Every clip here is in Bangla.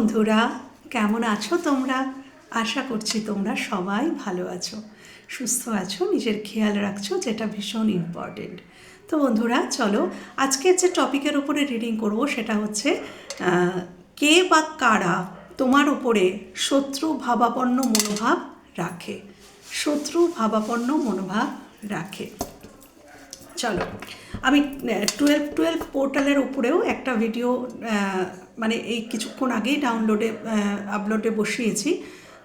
বন্ধুরা, কেমন আছো তোমরা? আশা করছি তোমরা সবাই ভালো আছো। সুস্থ আছো, নিজের খেয়াল রাখছো, যেটা ভীষণ ইম্পর্টেন্ট তো বন্ধুরা, চলো আজকের যে টপিকের উপরে রিডিং করব, সেটা হচ্ছে কে বা কারা তোমার উপরে শত্রু ভাবাপন্ন মনোভাব রাখে? শত্রু ভাবাপন্ন মনোভাব রাখে। চলো, আমি টুয়েলভ টুয়েলভ পোর্টালের উপরেও একটা ভিডিও মানে এই কিছুক্ষণ আগেই ডাউনলোডে আপলোডে বসিয়েছি।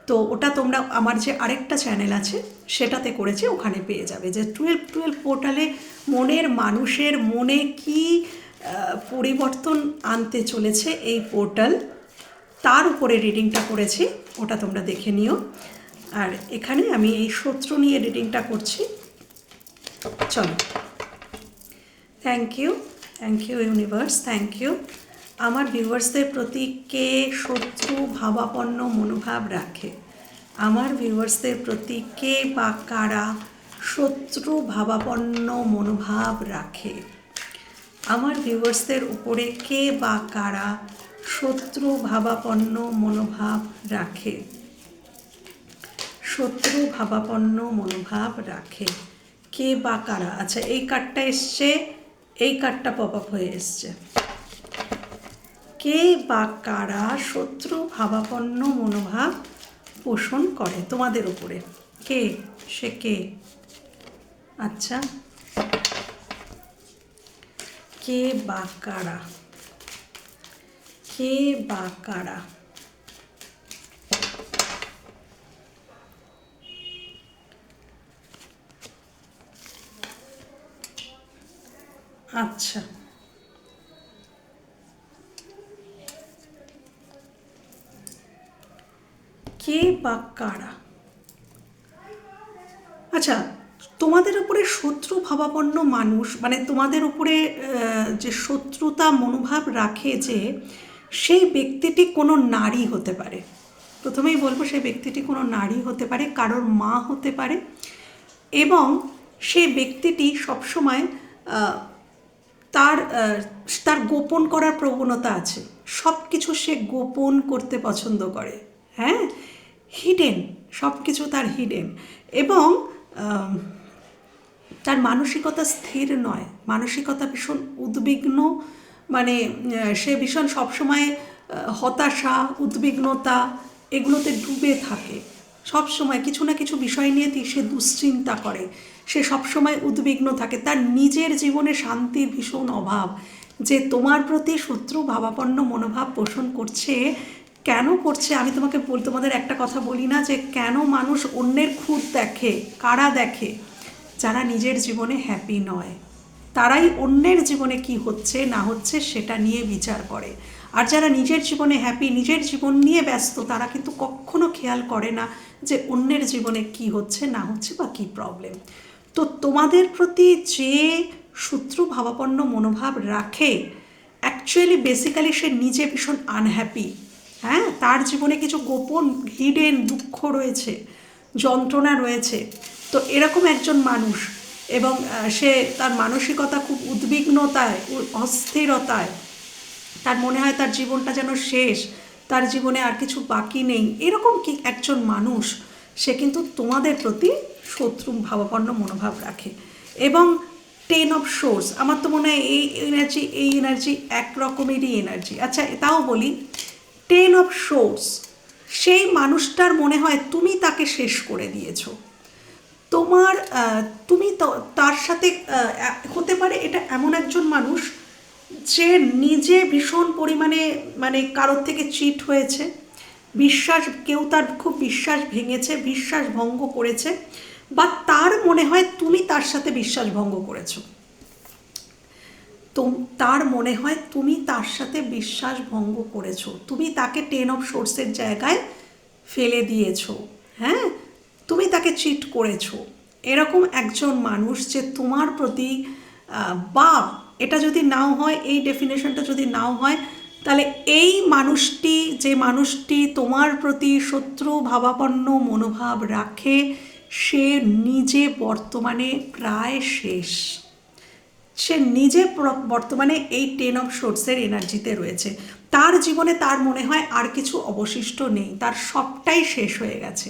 তো ওটা তোমরা, আমার যে আরেকটা চ্যানেল আছে, সেটাতে করেছি, ওখানে পেয়ে যাবে। যে টুয়েলভ টুয়েলভ পোর্টালে মনের মানুষের মনে কি পরিবর্তন আনতে চলেছে এই পোর্টাল তার উপরে রিডিংটা করেছি, ওটা তোমরা দেখে নিও। আর এখানে আমি এই শত্রু নিয়ে রিডিংটা করছি। চলো। Thank you thank you universe thank you আমার ভিউয়ার্সদের প্রতি কে শত্রু, ভাবাপন্ন মনোভাব রাখে? আমার ভিউয়ার্সদের প্রতি কে বা কারা শত্রু, ভাবাপন্ন মনোভাব রাখে? আমার ভিউয়ার্সদের উপরে কে বা কারা শত্রু, ভাবাপন্ন মনোভাব রাখে? শত্রু, ভাবাপন্ন মনোভাব রাখে। কে বা কারা? আচ্ছা এই কার্ডটা এসছে, এই কার্ডটা পপ আপ হয়ে এসছে। কে বা কারা শত্রু, ভাবাপন্ন মনোভাব পোষণ করে তোমাদের উপরে? কে? সে কে? আচ্ছা। কে বা কারা? কে বা কারা? আচ্ছা। কে বা কারা? আচ্ছা তোমাদের উপরে শত্রু ভাবাপন্ন মানুষ মানে তোমাদের উপরে যে শত্রুতা মনোভাব রাখে যে, সেই ব্যক্তিটি কোনো নারী হতে পারে। প্রথমেই বলব, সেই ব্যক্তিটি কোনো নারী হতে পারে, কারোর মা হতে পারে, এবং সেই ব্যক্তিটি সবসময় তার তার গোপন করার প্রবণতা আছে। সব কিছু সে গোপন করতে পছন্দ করে। হ্যাঁ? হিডেন সব কিছু তার হিডেন এবং তার মানসিকতা স্থির নয়। মানসিকতা ভীষণ উদ্বিগ্ন মানে সে ভীষণ সবসময় হতাশা, উদ্বিগ্নতা এগুলোতে ডুবে থাকে। সব সময় কিছু না কিছু বিষয় নিয়ে সে দুশ্চিন্তা করে। সে সবসময় উদ্বিগ্ন থাকে। তার নিজের জীবনে শান্তির ভীষণ অভাব। যে তোমার প্রতি শত্রু ভাবাপন্ন মনোভাব পোষণ করছে কেন করছে? আমি তোমাকে বল, তোমাদের একটা কথা বলি না যে কেন মানুষ অন্যের খুঁত দেখে, কারা দেখে? যারা নিজের জীবনে হ্যাপি নয়। তারাই অন্যের জীবনে কি হচ্ছে, না হচ্ছে, সেটা নিয়ে বিচার করে। আর যারা নিজের জীবনে হ্যাপি নিজের জীবন নিয়ে ব্যস্ত, তারা কিন্তু কখনো খেয়াল করে না যে অন্যের জীবনে কি হচ্ছে, না হচ্ছে বা কী প্রবলেম তো তোমাদের প্রতি যে শত্রু ভাবাপন্ন মনোভাব রাখে অ্যাকচুয়ালি বেসিক্যালি সে নিজে ভীষণ আনহ্যাপি হ্যাঁ তার জীবনে কিছু গোপন হিডেন দুঃখ রয়েছে, যন্ত্রণা রয়েছে। তো এরকম একজন মানুষ এবং সে তার মানসিকতা খুব উদ্বিগ্নতায়, অস্থিরতায়, তার মনে হয় তার জীবনটা যেন শেষ, তার জীবনে আর কিছু বাকি নেই। এরকম কি একজন মানুষ, সে কিন্তু তোমাদের প্রতি শত্রু ভাবাপন্ন মনোভাব রাখে। এবং টেন অফ সোর্স আমার তো মনে হয় এই এনার্জি এই এনার্জি এক রকমেরই এনার্জি আচ্ছা তাও বলি টেন অফ সোর্স সেই মানুষটার মনে হয় তুমি তাকে শেষ করে দিয়েছ। তোমার তুমি তার সাথে হতে পারে এটা এমন একজন মানুষ যে নিজে ভীষণ পরিমাণে মানে কারোর থেকে চিট হয়েছে। বিশ্বাস, কেউ তার খুব বিশ্বাস ভেঙেছে, বিশ্বাস ভঙ্গ করেছে। বা তার মনে হয় তুমি তার সাথে বিশ্বাস ভঙ্গ করেছ। তার মনে হয় তুমি তার সাথে বিশ্বাস ভঙ্গ করেছ। তুমি তাকে টেন অফ সোর্সের জায়গায় ফেলে দিয়েছ। হ্যাঁ? তুমি তাকে চিট করেছ। এরকম একজন মানুষ যে তোমার প্রতি বা এটা যদি নাও হয়, এই ডেফিনেশনটা যদি নাও হয়, তাহলে এই মানুষটি, যে মানুষটি তোমার প্রতি শত্রু, ভাবাপন্ন মনোভাব রাখে, সে নিজে বর্তমানে প্রায় শেষ। সে নিজে বর্তমানে এই টেন অফ শোর্টসের এনার্জিতে রয়েছে। তার জীবনে তার মনে হয় আর কিছু অবশিষ্ট নেই, তার সবটাই শেষ হয়ে গেছে।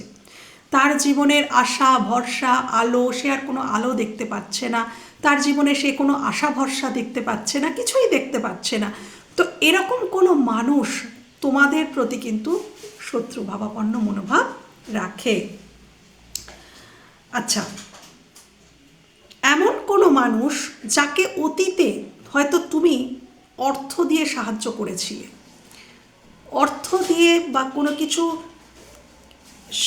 তার জীবনের আশা, ভরসা, আলো, সে আর কোনো আলো দেখতে পাচ্ছে না। তার জীবনে সে কোনো আশা, ভরসা দেখতে পাচ্ছে না, কিছুই দেখতে পাচ্ছে না। তো এরকম কোনো মানুষ তোমাদের প্রতি কিন্তু শত্রু, ভাবাপন্ন মনোভাব রাখে। আচ্ছা মানুষ যাকে অতীতে হয়তো তুমি অর্থ দিয়ে সাহায্য করেছিলে। অর্থ দিয়ে বা কোনো কিছু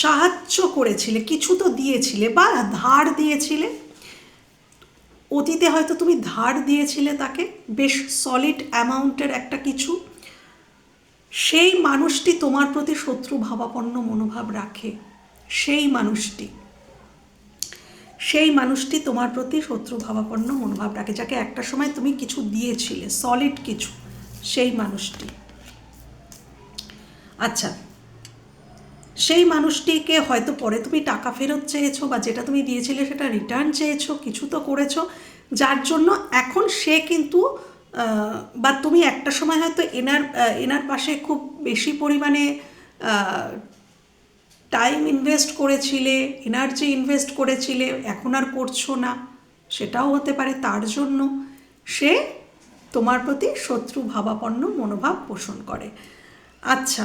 সাহায্য করেছিলে, কিছু তো দিয়েছিলে বা ধার দিয়েছিলে। অতীতে হয়তো তুমি ধার দিয়েছিলে তাকে, বেশ সলিড অ্যামাউন্টের একটা কিছু। সেই মানুষটি তোমার প্রতি শত্রু ভাবাপন্ন মনোভাব রাখে। সেই মানুষটি সেই মানুষটি তোমার প্রতি শত্রু ভাবাপন্ন মনোভাব রাখে যাকে একটা সময় তুমি কিছু দিয়েছিলে সলিড কিছু, সেই মানুষটি। আচ্ছা সেই মানুষটিকে হয়তো পরে তুমি টাকা ফেরত চেয়েছো বা যেটা তুমি দিয়েছিলে সেটা রিটার্ন চেয়েছো, কিছু তো করেছ, যার জন্য এখন সে কিন্তু বা তুমি একটা সময় হয়তো এনার এনার পাশে খুব বেশি পরিমাণে টাইম ইনভেস্ট করেছিলে এনার্জি ইনভেস্ট করেছিলে, এখন আর করছ না, সেটাও হতে পারে। তার জন্য সে তোমার প্রতি শত্রু ভাবাপন্ন মনোভাব পোষণ করে। আচ্ছা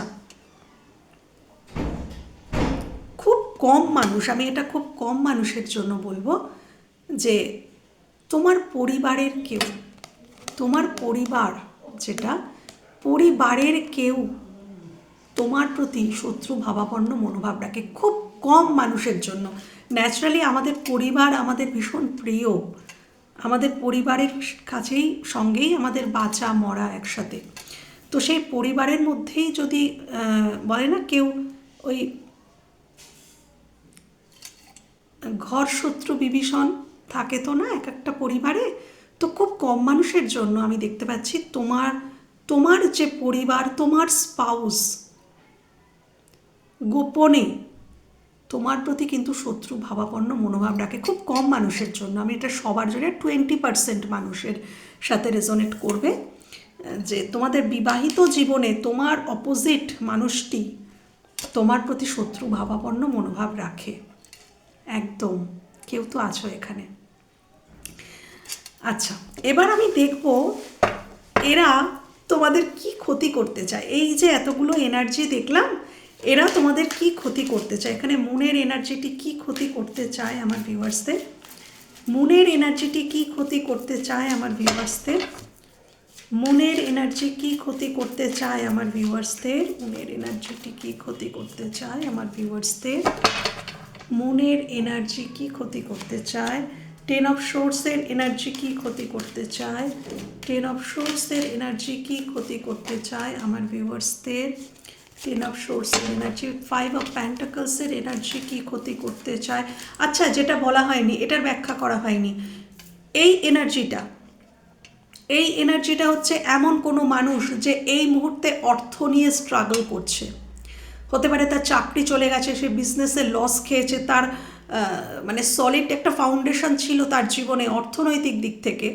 খুব কম মানুষ, আমি এটা খুব কম মানুষের জন্য বলব, যে তোমার পরিবারের কেউ, তোমার পরিবার যেটা, পরিবারের কেউ তোমার প্রতি শত্রু ভাবাপন্ন মনোভাব রাখে খুব কম মানুষের জন্য। ন্যাচারালি আমাদের পরিবার আমাদের ভীষণ প্রিয়। আমাদের পরিবারের কাছেই, সঙ্গেই আমাদের বাঁচা, মরা একসাথে। তো সেই পরিবারের মধ্যেই যদি বলে না কেউ ওই ঘর শত্রু বিভীষণ থাকে তো না এক একটা পরিবারে, তো খুব কম মানুষের জন্য আমি দেখতে পাচ্ছি তোমার তোমার যে পরিবার, তোমার স্পাউস গোপনে। তোমার প্রতি কিন্তু শত্রু ভাবাপন্ন মনোভাব রাখে খুব কম মানুষের জন্য। আমি এটা সবার জন্য টোয়েন্টি পার্সেন্ট মানুষের সাথে রেজনেট করবে, যে তোমাদের বিবাহিত জীবনে তোমার অপোজিট মানুষটি তোমার প্রতি শত্রু ভাবাপন্ন মনোভাব রাখে। একদম। কেউ তো আছো এখানে। আচ্ছা এবার আমি দেখব এরা তোমাদের কি ক্ষতি করতে চায়। এই যে এতগুলো এনার্জি দেখলাম এরা তোমাদের কি ক্ষতি করতে চায়? এখানে মুনের এনার্জিটি কি ক্ষতি করতে চায় আমার ভিউয়ার্সদের মুনের এনার্জিটি কি ক্ষতি করতে চায় আমার ভিউয়ার্সদের মনের এনার্জি কি ক্ষতি করতে চায় আমার ভিউয়ার্সদের মনের এনার্জিটি কি ক্ষতি করতে চায় আমার ভিউয়ার্সদের মনের এনার্জি কি ক্ষতি করতে চায়? টেন অফ সোর্সের এনার্জি কি ক্ষতি করতে চায়? টেন অফ সোর্সের এনার্জি কি ক্ষতি করতে চায় আমার ভিউয়ার্সদের টেন অফ সোর্সের এনার্জি ফাইভ অফ প্যান্টাকলসের এনার্জি কি ক্ষতি করতে চায়? আচ্ছা যেটা বলা হয়নি, এটার ব্যাখ্যা করা হয়নি। এই এনার্জিটা এই এনার্জিটা হচ্ছে এমন কোনো মানুষ যে এই মুহূর্তে অর্থ নিয়ে স্ট্রাগল করছে। হতে পারে তার চাকরি চলে গেছে, সে বিজনেসে লস খেয়েছে, তার মানে সলিড একটা ফাউন্ডেশন ছিল তার জীবনে অর্থনৈতিক দিক থেকে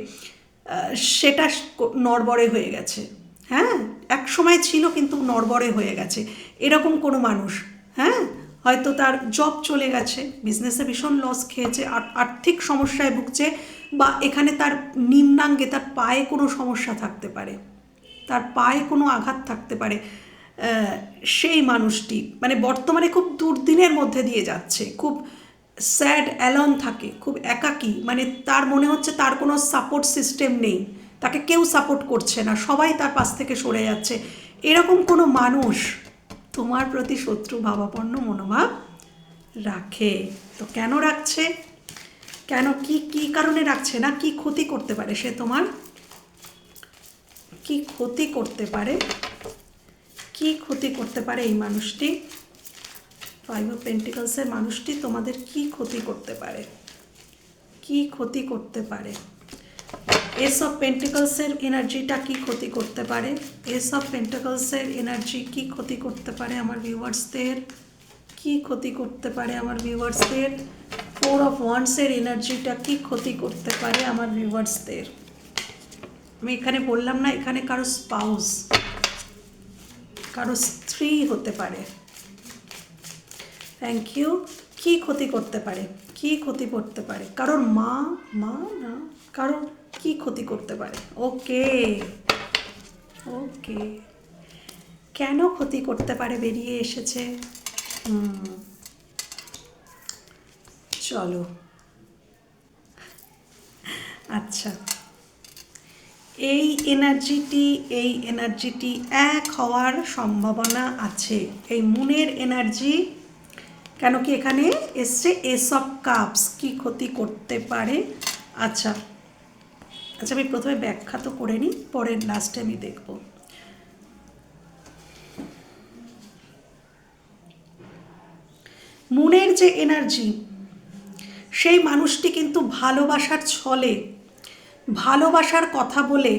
সেটা নড়বড়ে হয়ে গেছে। হ্যাঁ? এক সময় ছিল কিন্তু নড়বড়ে হয়ে গেছে। এরকম কোনো মানুষ হ্যাঁ? হয়তো তার জব চলে গেছে বিজনেসে ভীষণ লস খেয়েছে, আর- আর্থিক সমস্যায় ভুগছে বা এখানে তার নিম্নাঙ্গে তার পায়ে কোনো সমস্যা থাকতে পারে। তার পায়ে কোনো আঘাত থাকতে পারে। সেই মানুষটি মানে বর্তমানে খুব দুর্দিনের মধ্যে দিয়ে যাচ্ছে। খুব স্যাড অ্যালন থাকে, খুব একাকী মানে তার মনে হচ্ছে তার কোনো সাপোর্ট সিস্টেম নেই। তাকে কেউ সাপোর্ট করছে না, সবাই তার পাশ থেকে সরে যাচ্ছে। এরকম কোনো মানুষ তোমার প্রতি শত্রু ভাবাপন্ন মনোভাব রাখে। তো কেন রাখছে? কেন কি কি কারণে রাখছে না? কি ক্ষতি করতে পারে সে তোমার? কি ক্ষতি করতে পারে? কি ক্ষতি করতে পারে এই মানুষটি? ফাইভ অফ পেন্টিকলসের মানুষটি তোমাদের কি ক্ষতি করতে পারে? কি ক্ষতি করতে পারে? এস অফ পেন্টিকলসের এনার্জিটা কি ক্ষতি করতে পারে? এস অফ পেন্টিকলসের এনার্জি কি ক্ষতি করতে পারে আমার ভিউয়ার্সদের কি ক্ষতি করতে পারে আমার ভিউয়ার্সদের ফোর অফ ওয়ান্সের এনার্জিটা কি ক্ষতি করতে পারে আমার ভিউয়ার্সদের আমি এখানে বললাম না, এখানে কারও স্পাউস কারও স্ত্রী হতে পারে। থ্যাংক ইউ কি ক্ষতি করতে পারে? কি ক্ষতি করতে পারে? কারোর মা মা না, কারোর কি ক্ষতি করতে পারে? ওকে ওকে কেন ক্ষতি করতে পারে বেরিয়ে এসেছে? হুম। চলো। আচ্ছা। এই এনার্জিটি এই এনার্জিটি এক হওয়ার সম্ভাবনা আছে। এই মুনের এনার্জি কেন কি এখানে এসছে? এস অফ কাপস কি ক্ষতি করতে পারে? আচ্ছা। আচ্ছা আমি প্রথমে ব্যাখ্যা তো করে নিই পরের লাস্টে আমি দেখব। মনের যে এনার্জি সেই মানুষটি কিন্তু ভালোবাসার ছলে, ভালোবাসার কথা বলে,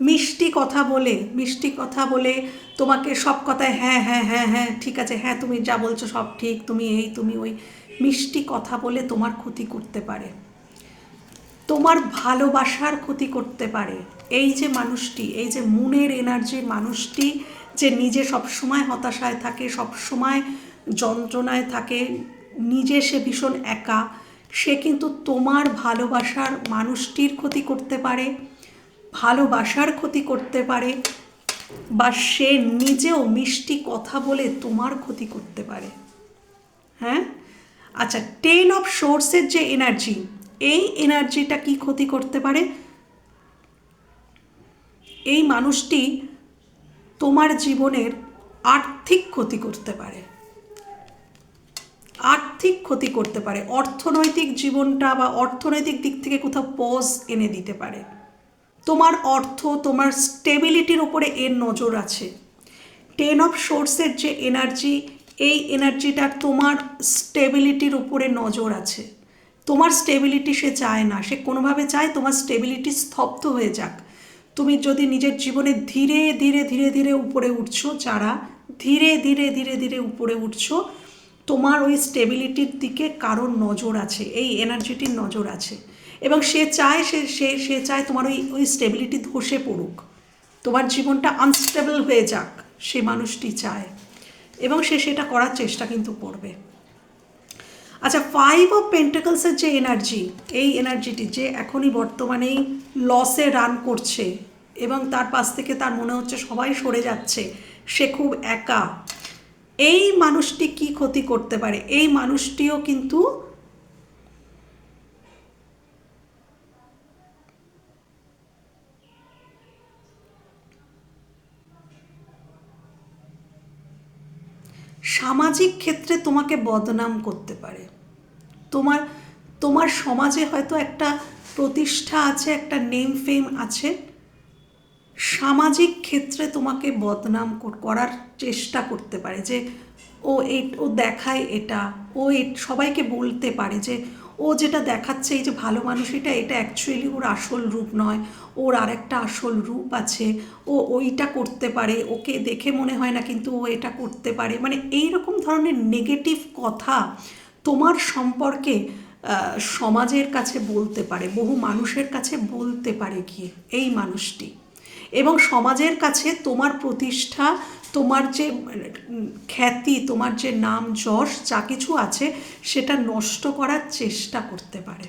মিষ্টি কথা বলে, মিষ্টি কথা বলে তোমাকে সব কথায় হ্যাঁ হ্যাঁ হ্যাঁ হ্যাঁ ঠিক আছে হ্যাঁ তুমি যা বলছো সব ঠিক, তুমি এই, তুমি ওই, মিষ্টি কথা বলে তোমার ক্ষতি করতে পারে। তোমার ভালোবাসার ক্ষতি করতে পারে। এই যে মানুষটি, এই যে মুনের এনার্জির মানুষটি যে নিজে সবসময় হতাশায় থাকে, সবসময় যন্ত্রণায় থাকে, নিজে সে ভীষণ একা, সে কিন্তু তোমার ভালোবাসার মানুষটির ক্ষতি করতে পারে, ভালোবাসার ক্ষতি করতে পারে, বা সে নিজেও মিষ্টি কথা বলে তোমার ক্ষতি করতে পারে। হ্যাঁ? আচ্ছা টেন অফ সোর্সের যে এনার্জি এই এনার্জিটা কি ক্ষতি করতে পারে? এই মানুষটি তোমার জীবনের আর্থিক ক্ষতি করতে পারে। আর্থিক ক্ষতি করতে পারে। অর্থনৈতিক জীবনটা বা অর্থনৈতিক দিক থেকে কোথাও পজ এনে দিতে পারে। তোমার অর্থ, তোমার স্টেবিলিটির ওপরে এর নজর আছে। টেন অফ সোর্সের যে এনার্জি এই এনার্জিটার তোমার স্টেবিলিটির উপরে নজর আছে। তোমার স্টেবিলিটি সে চায় না, সে কোনোভাবে চায় তোমার স্টেবিলিটি স্তব্ধ হয়ে যাক। তুমি যদি নিজের জীবনে ধীরে ধীরে ধীরে ধীরে উপরে উঠছো যারা ধীরে ধীরে ধীরে ধীরে উপরে উঠছো, তোমার ওই স্টেবিলিটির দিকে কারোর নজর আছে, এই এনার্জিটির নজর আছে। এবং সে চায়, সে সে সে চায় তোমার ওই ওই স্টেবিলিটি ধসে পড়ুক। তোমার জীবনটা আনস্টেবল হয়ে যাক, সে মানুষটি চায়। এবং সে সেটা করার চেষ্টা কিন্তু করবে। আচ্ছা ফাইভ অফ পেন্টাকলসের যে এনার্জি এই এনার্জিটি যে এখনই বর্তমানেই লসে রান করছে এবং তার পাশ থেকে তার মনে হচ্ছে সবাই সরে যাচ্ছে, সে খুব একা। এই মানুষটি কি ক্ষতি করতে পারে? এই মানুষটিও কিন্তু সামাজিক ক্ষেত্রে তোমাকে বদনাম করতে পারে। তোমার তোমার সমাজে হয়তো একটা প্রতিষ্ঠা আছে, একটা নেম ফেম আছে। সামাজিক ক্ষেত্রে তোমাকে বদনাম করার চেষ্টা করতে পারে যে, ও এই ও দেখায় এটা, ও সবাইকে বলতে পারে যে, ও যেটা দেখাচ্ছে এই যে ভালো মানুষ, এটা এটা অ্যাকচুয়ালি ওর আসল রূপ নয়। ওর আরেকটা আসল রূপ আছে। ও ওইটা করতে পারে। ওকে দেখে মনে হয় না কিন্তু ও এটা করতে পারে। মানে এই রকম ধরনের নেগেটিভ কথা তোমার সম্পর্কে সমাজের কাছে বলতে পারে, বহু মানুষের কাছে বলতে পারে গিয়ে এই মানুষটি। এবং সমাজের কাছে তোমার প্রতিষ্ঠা, তোমার যে খ্যাতি, তোমার যে নাম যশ, যা কিছু আছে, সেটা নষ্ট করার চেষ্টা করতে পারে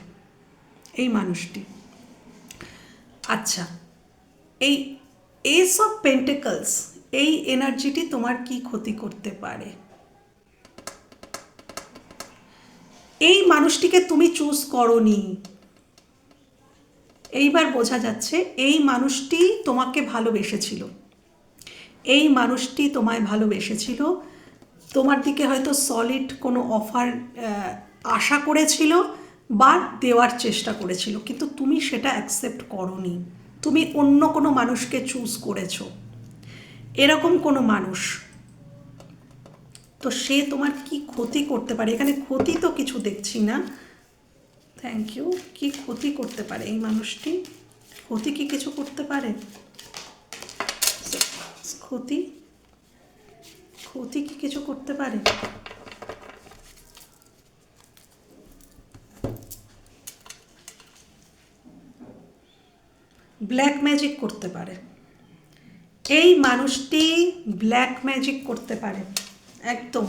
এই মানুষটি। আচ্ছা এই এস অফ পেন্টেকলস এই এনার্জিটি তোমার কি ক্ষতি করতে পারে? এই মানুষটিকে তুমি চুজ করনি। এইবার বোঝা যাচ্ছে এই মানুষটি তোমাকে ভালোবেসেছিল। এই মানুষটি তোমায় ভালোবেসেছিল। তোমার দিকে হয়তো সলিড কোনো অফার আশা করেছিল বা দেওয়ার চেষ্টা করেছিল, কিন্তু তুমি সেটা অ্যাকসেপ্ট করনি। তুমি অন্য কোনো মানুষকে চুজ করেছ। এরকম কোনো মানুষ তো সে তোমার কি ক্ষতি করতে পারে? এখানে ক্ষতি তো কিছু দেখছি না। থ্যাংক ইউ কি ক্ষতি করতে পারে এই মানুষটি? ক্ষতি কি কিছু করতে পারে? ক্ষতি? ক্ষতি কি কিছু করতে পারে? ব্ল্যাক ম্যাজিক করতে পারে। এই মানুষটি ব্ল্যাক ম্যাজিক করতে পারে। একদম।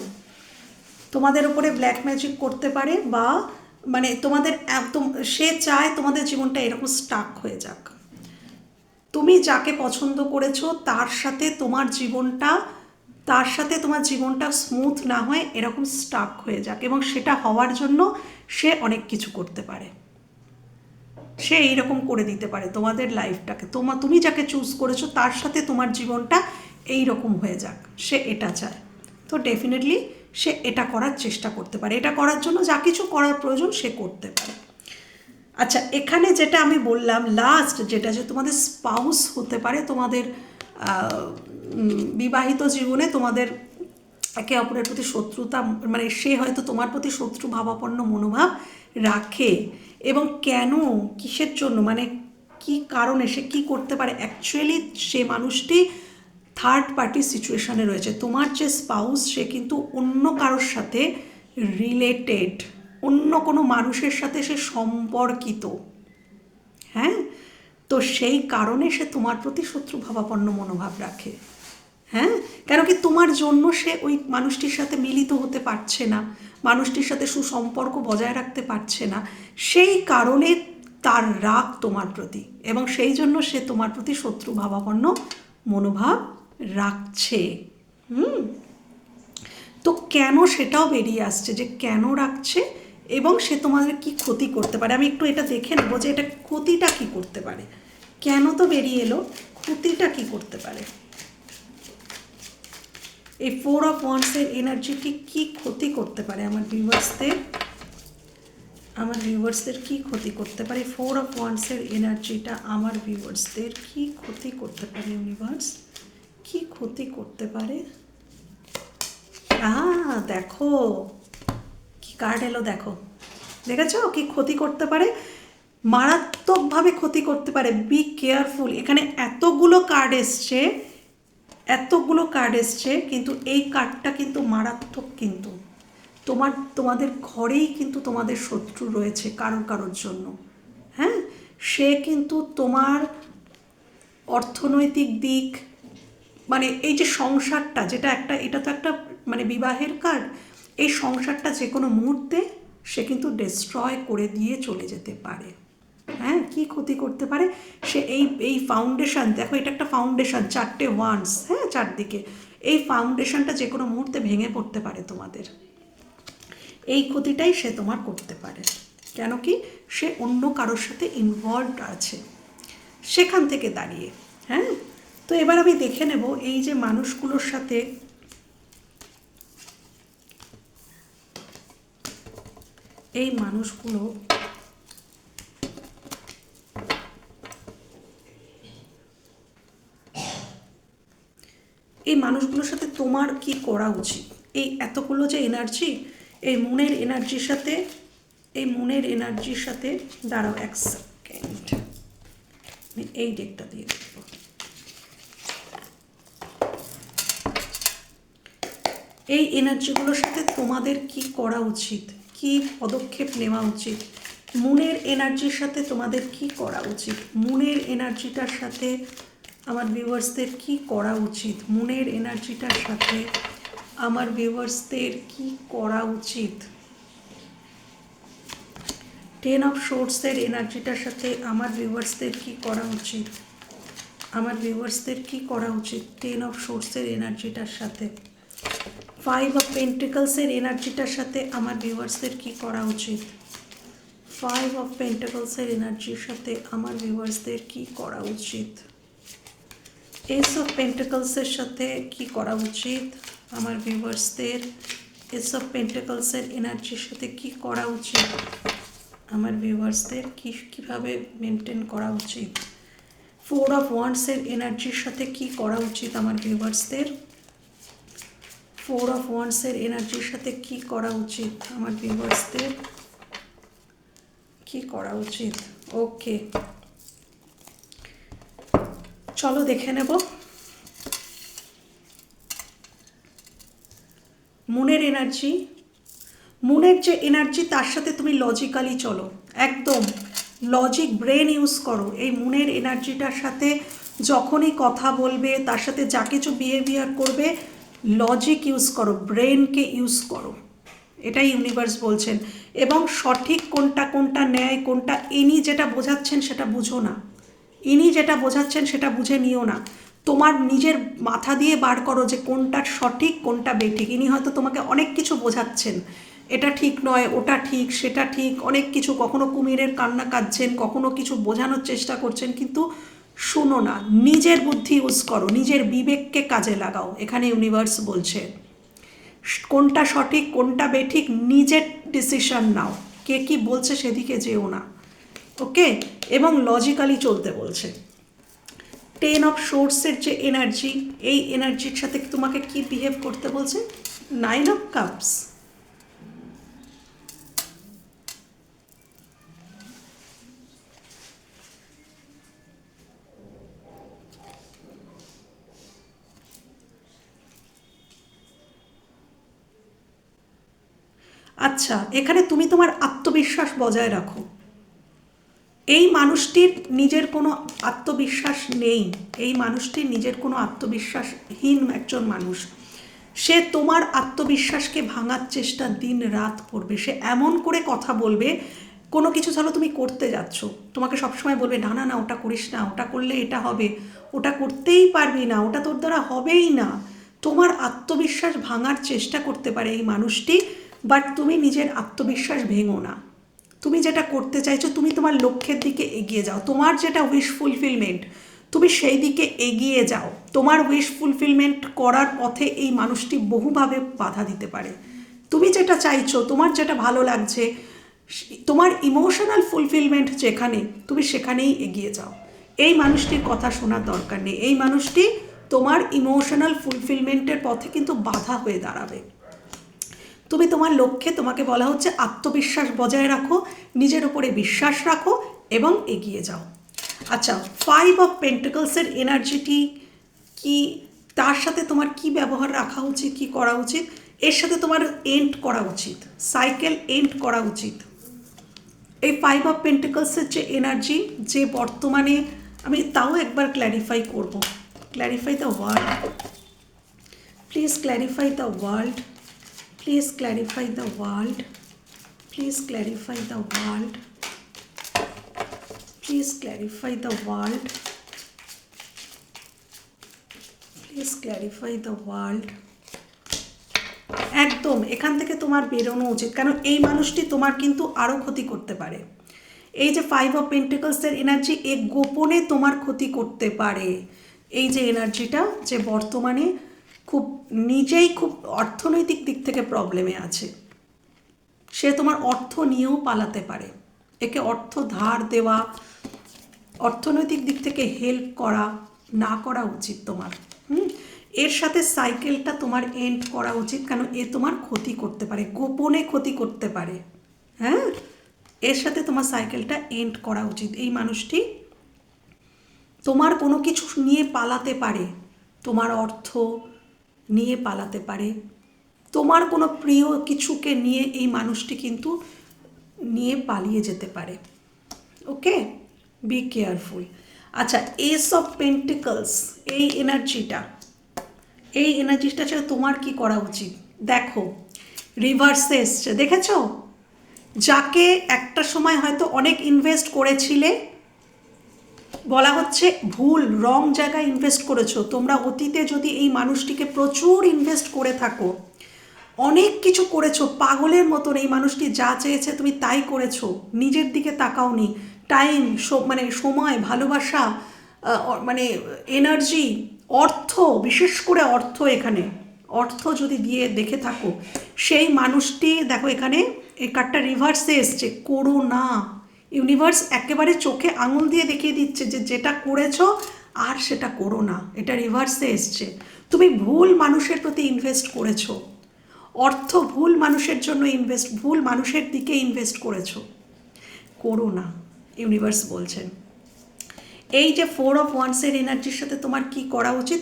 তোমাদের উপরে ব্ল্যাক ম্যাজিক করতে পারে বা মানে তোমাদের একদম, সে চায় তোমাদের জীবনটা এরকম স্টাক হয়ে যাক। তুমি যাকে পছন্দ করেছ, তার সাথে তোমার জীবনটা, তার সাথে তোমার জীবনটা স্মুথ না হয়ে এরকম স্টাক হয়ে যাক এবং সেটা হওয়ার জন্য সে অনেক কিছু করতে পারে। সে এইরকম করে দিতে পারে তোমাদের লাইফটাকে তোমা, তুমি যাকে চুজ করেছ, তার সাথে তোমার জীবনটা এই রকম হয়ে যাক। সে এটা চায়। তো ডেফিনেটলি সে এটা করার চেষ্টা করতে পারে। এটা করার জন্য যা কিছু করার প্রয়োজন সে করতে পারে। আচ্ছা এখানে যেটা আমি বললাম লাস্ট যেটা যে তোমাদের স্পাউস হতে পারে, তোমাদের বিবাহিত জীবনে তোমাদের একে অপরের প্রতি শত্রুতা মানে সে হয়তো তোমার প্রতি শত্রু, ভাবাপন্ন মনোভাব রাখে এবং কেন, কিসের জন্য মানে কি কারণে সে কি করতে পারে? অ্যাকচুয়ালি সে মানুষটি থার্ড পার্টি সিচুয়েশানে রয়েছে। তোমার যে স্পাউস সে কিন্তু অন্য কারোর সাথে রিলেটেড অন্য কোনো মানুষের সাথে সে সম্পর্কিত। হ্যাঁ? তো সেই কারণে সে তোমার প্রতি শত্রু ভাবাপন্ন মনোভাব রাখে। হ্যাঁ? কেন কি তোমার জন্য সে ওই মানুষটির সাথে মিলিত হতে পারছে না, মানুষটির সাথে সুসম্পর্ক বজায় রাখতে পারছে না। সেই কারণে তার রাগ তোমার প্রতি এবং সেই জন্য সে তোমার প্রতি শত্রু ভাবাপন্ন মনোভাব রাখছে। হুম? তো কেন সেটাও বেরিয়ে আসছে যে কেন রাখছে এবং সে তোমাদের কি ক্ষতি করতে পারে? আমি একটু এটা দেখে নেব যে এটা ক্ষতিটা কি করতে পারে। কেন তো বেরিয়ে এলো? ক্ষতিটা কি করতে পারে? এই ফোর অফ ওয়ান্সের এনার্জিটি কি ক্ষতি করতে পারে? আমার ভিউয়ার্সদের আমার ভিউয়ার্সদের কি ক্ষতি করতে পারে? ফোর অফ ওয়ান্সের এনার্জিটা আমার ভিউয়ার্সদের কি ক্ষতি করতে পারে ইউনিভার্স কি ক্ষতি করতে পারে? আহ দেখো। কি কার্ড এলো, দেখো। দেখেছ? কি ক্ষতি করতে পারে? মারাত্মকভাবে ক্ষতি করতে পারে। বি কেয়ারফুল এখানে এতগুলো কার্ড এসছে। এতগুলো কার্ড এসছে, কিন্তু এই কার্ডটা কিন্তু মারাত্মক কিন্তু। তোমার, তোমাদের ঘরেই কিন্তু তোমাদের শত্রু রয়েছে কারোর কারোর জন্য। হ্যাঁ? সে কিন্তু তোমার অর্থনৈতিক দিক মানে এই যে সংসারটা, যেটা একটা, এটা তো একটা মানে বিবাহের কার্ড এই সংসারটা যে কোনো মুহূর্তে সে কিন্তু ডিস্ট্রয় করে দিয়ে চলে যেতে পারে। হ্যাঁ? কি ক্ষতি করতে পারে? সে এই এই ফাউন্ডেশন দেখো এটা একটা ফাউন্ডেশন চারটে ওয়ান্স হ্যাঁ? চারদিকে। এই ফাউন্ডেশনটা যে কোনো মুহূর্তে ভেঙে পড়তে পারে তোমাদের। এই ক্ষতিটাই সে তোমার করতে পারে। কেন কি? সে অন্য কারোর সাথে ইনভলভড আছে। সেখান থেকে দাঁড়িয়ে হ্যাঁ? তো এবার আমি দেখে নেব এই যে মানুষগুলোর সাথে এই মানুষগুলো এই মানুষগুলোর সাথে তোমার কি করা উচিত? এই এতগুলো যে এনার্জি এই মনের এনার্জির সাথে, এই মনের এনার্জির সাথে দাঁড়াও এক সেকেন্ড এই ডেটটা দিয়ে দেখব এই এনার্জিগুলোর সাথে তোমাদের কি করা উচিত? কি পদক্ষেপ নেওয়া উচিত? মুনের এনার্জির সাথে তোমাদের কি করা উচিত? মুনের এনার্জিটার সাথে আমার ভিউয়ার্সদের কি করা উচিত? মুনের এনার্জিটার সাথে আমার ভিউয়ার্সদের কি করা উচিত? টেন অফ শোর্টসের এনার্জিটার সাথে আমার ভিউয়ার্সদের কি করা উচিত? আমার ভিউয়ার্সদের কি করা উচিত? টেন অফ শোর্টসের এনার্জিটার সাথে। ফাইভ অফ পেন্টিকলসের এনার্জিটার সাথে আমার ভিউয়ার্সদের কি করা উচিত? ফাইভ অফ পেন্টিকলসের এনার্জির সাথে আমার ভিউয়ার্সদের কি করা উচিত? এস অফ পেন্টিকলসের সাথে কি করা উচিত? আমার ভিউয়ার্সদের এস অফ পেন্টিকলসের এনার্জির সাথে কি করা উচিত? আমার ভিউয়ার্সদের কি, কীভাবে মেনটেন করা উচিত? ফোর অফ ওয়ান্ডসের এনার্জির সাথে কি করা উচিত? আমার ভিউয়ার্সদের ফোর অফ ওয়ান্ডসের এনার্জির সাথে কি করা উচিত? আমার ভিউয়ার্সদের কি করা উচিত? ওকে চলো দেখে নেব। মুনের এনার্জি মুনের যে এনার্জি তার সাথে তুমি লজিক্যালি চলো। একদম লজিক ব্রেন ইউজ করো। এই মুনের এনার্জিটার সাথে যখনই কথা বলবে, তার সাথে যা কিছু বিহেভিয়ার করবে লজিক ইউজ করো ব্রেনকে ইউজ করো। এটাই ইউনিভার্স বলছেন। এবং সঠিক কোনটা কোনটা ন্যায়, কোনটা ইনি যেটা বোঝাচ্ছেন সেটা বুঝো না। ইনি যেটা বোঝাচ্ছেন সেটা বুঝে নিও না। তোমার নিজের মাথা দিয়ে বার করো যে কোনটা সঠিক, কোনটা বেঠিক। ইনি হয়তো তোমাকে অনেক কিছু বোঝাচ্ছেন। এটা ঠিক নয়, ওটা ঠিক, সেটা ঠিক, অনেক কিছু। কখনো কুমিরের কান্না কাঁদছেন, কখনো কিছু বোঝানোর চেষ্টা করছেন, কিন্তু শুনো না, নিজের বুদ্ধি ইউজ করো, নিজের বিবেককে কাজে লাগাও। এখানে ইউনিভার্স বলছে, কোনটা সঠিক, কোনটা বেঠিক, নিজের ডিসিশন নাও। কে কি বলছে সেদিকে যেও না। ওকে? এবং লজিক্যালি চলতে বলছে। টেন অফ সোর্সের যে এনার্জি এই এনার্জির সাথে তোমাকে কি বিহেভ করতে বলছে? নাইন অফ কাপস আচ্ছা এখানে তুমি তোমার আত্মবিশ্বাস বজায় রাখো। এই মানুষটির নিজের কোনো আত্মবিশ্বাস নেই। এই মানুষটির নিজের কোনো আত্মবিশ্বাসহীন একজন মানুষ। সে তোমার আত্মবিশ্বাসকে ভাঙার চেষ্টা দিন রাত করবে। সে এমন করে কথা বলবে, কোনো কিছু ধরো তুমি করতে যাচ্ছ। তোমাকে সবসময় বলবে, না না না, ওটা করিস না, ওটা করলে এটা হবে। ওটা করতেই পারবি না, ওটা তোর দ্বারা হবেই না। তোমার আত্মবিশ্বাস ভাঙার চেষ্টা করতে পারে এই মানুষটি। বাট তুমি নিজের আত্মবিশ্বাস ভেঙো না। তুমি যেটা করতে চাইছো, তুমি তোমার লক্ষ্যের দিকে এগিয়ে যাও। তোমার যেটা উইশ ফুলফিলমেন্ট তুমি সেই দিকে এগিয়ে যাও। তোমার উইশ ফুলফিলমেন্ট করার পথে এই মানুষটি বহুভাবে বাধা দিতে পারে। তুমি যেটা চাইছো, তোমার যেটা ভালো লাগছে, তোমার ইমোশনাল ফুলফিলমেন্ট যেখানে, তুমি সেখানেই এগিয়ে যাও। এই মানুষটির কথা শোনার দরকার নেই। এই মানুষটি তোমার ইমোশনাল ফুলফিলমেন্টের পথে কিন্তু বাধা হয়ে দাঁড়াবে। তুমি তোমার লক্ষ্যে তোমাকে বলা হচ্ছে আত্মবিশ্বাস বজায় রাখো, নিজের উপরে বিশ্বাস রাখো এবং এগিয়ে যাও। আচ্ছা ফাইভ অফ পেন্টিকলসের এনার্জিটি কি? তার সাথে তোমার কি ব্যবহার রাখা উচিত, কি করা উচিত? এর সাথে তোমার এন্ড করা উচিত সাইকেল এন্ড করা উচিত। এই ফাইভ অফ পেন্টিকলসের যে এনার্জি যে বর্তমানে, আমি তাও একবার ক্ল্যারিফাই করব। Clarify the world please clarify the world Please clarify the world. Please clarify the world. Please clarify the world. Please clarify the world. একদম, এখান থেকে তোমার বেরোনো উচিত কারণ এই মানুষটি তোমার কিন্তু আরও ক্ষতি করতে পারে এই যে ফাইভ অফ পেন্টিকলসের এনার্জি এ গোপনে তোমার ক্ষতি করতে পারে এই যে এনার্জিটা যে বর্তমানে নিজেই খুব অর্থনৈতিক দিক থেকে প্রবলেমে আছে। সে তোমার অর্থ নিয়েও পালাতে পারে। একে অর্থ ধার দেওয়া, অর্থনৈতিক দিক থেকে হেল্প করা না করা উচিত তোমার। হুম? এর সাথে সাইকেলটা তোমার এন্ড করা উচিত, কেন এ তোমার ক্ষতি করতে পারে, গোপনে ক্ষতি করতে পারে। হ্যাঁ? এর সাথে তোমার সাইকেলটা এন্ড করা উচিত। এই মানুষটি তোমার কোনো কিছু নিয়ে পালাতে পারে। তোমার অর্থ নিয়ে পালাতে পারে। তোমার কোনো প্রিয় কিছুকে নিয়ে এই মানুষটি কিন্তু নিয়ে পালিয়ে যেতে পারে। ওকে? বি কেয়ারফুল আচ্ছা এস অফ পেন্টিকলস এই এনার্জিটা এই এনার্জিটা ছাড়া তোমার কি করা উচিত? দেখো রিভার্সে এসছে, দেখেছ? যাকে একটা সময় হয়তো অনেক ইনভেস্ট করেছিলে বলা হচ্ছে ভুল রং জায়গায় ইনভেস্ট করেছ। তোমরা অতীতে যদি এই মানুষটিকে প্রচুর ইনভেস্ট করে থাকো, অনেক কিছু করেছ, পাগলের মতন এই মানুষটি যা চেয়েছে তুমি তাই করেছ, নিজের দিকে তাকাওনি। টাইম মানে সময়, ভালোবাসা মানে এনার্জি অর্থ, বিশেষ করে অর্থ এখানে। অর্থ যদি দিয়ে দেখে থাকো, সেই মানুষটি, দেখো এখানে, এই কার্ডটা রিভার্সে এসছে করো না ইউনিভার্স একেবারে চোখে আঙুল দিয়ে দেখিয়ে দিচ্ছে যে যেটা করেছ আর সেটা করো না, এটা রিভার্সে এসছে। তুমি ভুল মানুষের প্রতি ইনভেস্ট করেছ। অর্থ ভুল মানুষের জন্য ইনভেস্ট ভুল মানুষের দিকে ইনভেস্ট করেছ। করো না, ইউনিভার্স বলছেন এই যে ফোর অফ ওয়ান্সের এনার্জির সাথে তোমার কি করা উচিত?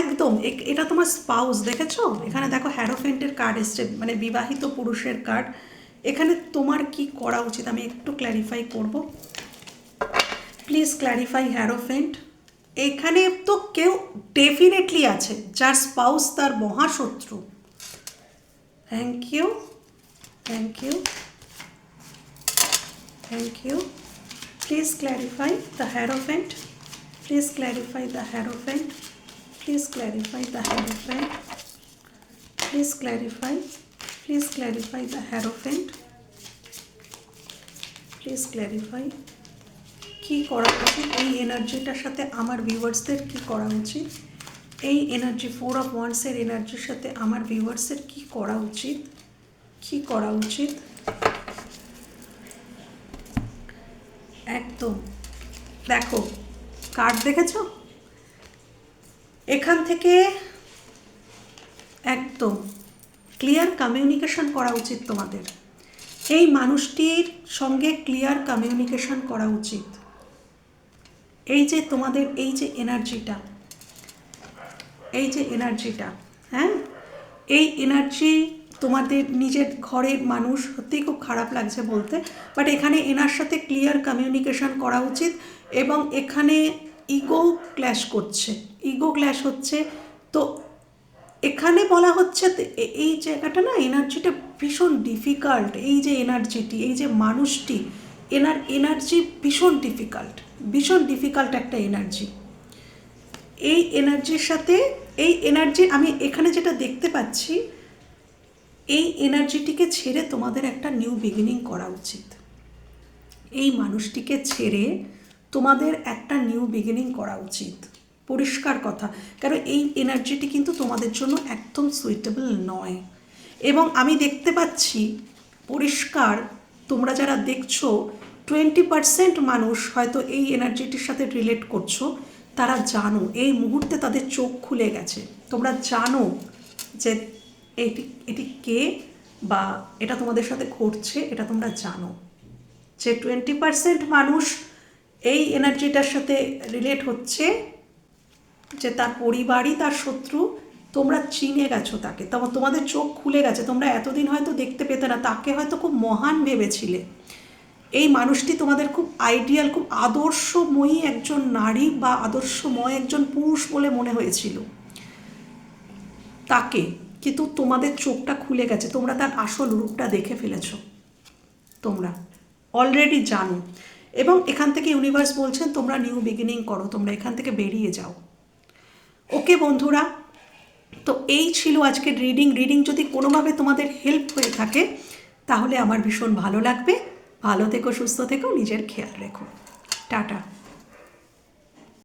একদম এটা তোমার স্পাউস দেখেছ? এখানে দেখো হ্যারোফেন্টের কার্ড এসছে মানে বিবাহিত পুরুষের কার্ড এখানে তোমার কি করা উচিত আমি একটু ক্ল্যারিফাই করব। প্লিজ ক্ল্যারিফাই হ্যারোফেন্ট এখানে তো কেউ ডেফিনেটলি আছে, যার স্পাউস তার মহাশত্রু। Thank you thank you thank you please clarify the hierophant please clarify the hierophant please clarify the hierophant please clarify please clarify the hierophant please clarify কি করা উচিত? এই এনার্জিটার সাথে আমার ভিউয়ার্সদের কি করা উচিত? এই এনার্জি ফোর অফ ওয়ান্সের এনার্জির সাথে আমার ভিউয়ার্সের কি করা উচিত? কি করা উচিত? একদম। দেখো কার্ড দেখেছ? এখান থেকে একদম। ক্লিয়ার কমিউনিকেশন করা উচিত তোমাদের। এই মানুষটির সঙ্গে ক্লিয়ার কমিউনিকেশন করা উচিত। এই যে তোমাদের, এই যে এনার্জিটা এই যে এনার্জিটা হ্যাঁ? এই এনার্জি তোমাদের নিজের ঘরের মানুষ সত্যিই খুব খারাপ লাগছে বলতে বাট এখানে এনার সাথে ক্লিয়ার কমিউনিকেশন করা উচিত এবং এখানে ইগো ক্ল্যাশ করছে। ইগো ক্ল্যাশ হচ্ছে, তো এখানে বলা হচ্ছে এই জায়গাটা না এনার্জিটা ভীষণ ডিফিকাল্ট এই যে এনার্জিটি এই যে মানুষটি, এনার এনার্জি ভীষণ ডিফিকাল্ট ভীষণ ডিফিকাল্ট একটা এনার্জি এই এনার্জির সাথে, এই এনার্জি আমি এখানে যেটা দেখতে পাচ্ছি, এই এনার্জিটিকে ছেড়ে তোমাদের একটা নিউ বিগিনিং করা উচিত। এই মানুষটিকে ছেড়ে তোমাদের একটা নিউ বিগিনিং করা উচিত। পরিষ্কার কথা। কারণ এই এনার্জিটি কিন্তু তোমাদের জন্য একদম সুইটেবল নয়। এবং আমি দেখতে পাচ্ছি পরিষ্কার, তোমরা যারা দেখছ টোয়েন্টি পার্সেন্ট মানুষ হয়তো এই এনার্জিটির সাথে রিলেট করছ, তারা জানো, এই মুহূর্তে তাদের চোখ খুলে গেছে। তোমরা জানো যে এটি এটি কে বা এটা তোমাদের সাথে ঘটছে, এটা তোমরা জানো। যে টোয়েন্টি পার্সেন্ট মানুষ এই এনার্জিটার সাথে রিলেট হচ্ছে যে তার পরিবারই তার শত্রু, তোমরা চিনে গেছো তাকে। তখন তোমাদের চোখ খুলে গেছে। তোমরা এতদিন হয়তো দেখতে পেতে না, তাকে হয়তো খুব মহান ভেবেছিলে। এই মানুষটি তোমাদের খুব আইডিয়াল খুব আদর্শময়ী একজন নারী বা আদর্শময় একজন পুরুষ বলে মনে হয়েছিল। তাকে কিন্তু তোমাদের চোখটা খুলে গেছে। তোমরা তার আসল রূপটা দেখে ফেলেছো। তোমরা অলরেডি জানো। এবং এখান থেকে ইউনিভার্স বলছেন, তোমরা নিউ বিগিনিং করো। তোমরা এখান থেকে বেরিয়ে যাও। ওকে বন্ধুরা, তো এই ছিল আজকের রিডিং রিডিং যদি কোনোভাবে তোমাদের হেল্প হয়ে থাকে, তাহলে আমার ভীষণ ভালো লাগবে। ভালো থেকো, সুস্থ থেকো, নিজের খেয়াল রেখো। টাটা।